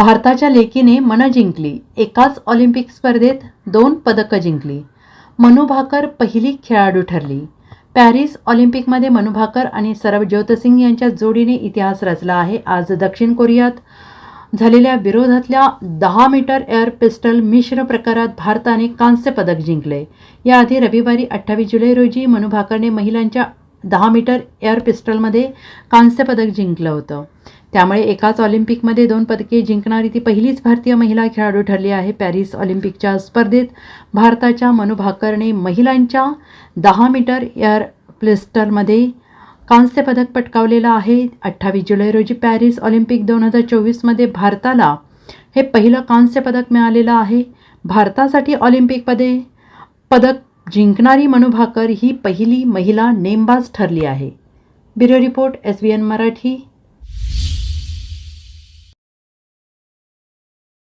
भारताच्या लेकीने मन जिंकली. एकाच ऑलिम्पिक स्पर्धेत दोन पदकं जिंकली. मनू भाकर पहिली खेळाडू ठरली. पॅरिस ऑलिम्पिकमध्ये मनू भाकर आणि सरबज्योत सिंग यांच्या जोडीने इतिहास रचला आहे. आज दक्षिण कोरियात झालेल्या विरोधातल्या दहा मीटर एअर पिस्टल मिश्र प्रकारात भारताने कांस्य पदक जिंकले. याआधी रविवारी अठ्ठावीस जुलै रोजी मनुभाकरने महिलांच्या दहा मीटर एअर पिस्टलमध्ये कांस्य पदक जिंकलं होतं. त्यामुळे एकाच ऑलिम्पिकमध्ये दोन पदके जिंकणारी ती पहिलीच भारतीय महिला खेळाडू ठरली आहे पॅरिस ऑलिम्पिकच्या स्पर्धेत. भारताच्या मनु भाकरने महिलांच्या दहा मीटर एअर पिस्टलमध्ये कांस्य पदक पटकावलेलं आहे. अठ्ठावीस जुलै रोजी पॅरिस ऑलिम्पिक दोन हजार चोवीसमध्ये भारताला हे पहिलं कांस्य पदक मिळालेलं आहे. भारतासाठी ऑलिम्पिकमध्ये पदक जिंकणारी मनुभाकर ही पहिली महिला नेमबाज ठरली आहे. Bureau report S B N Marathi.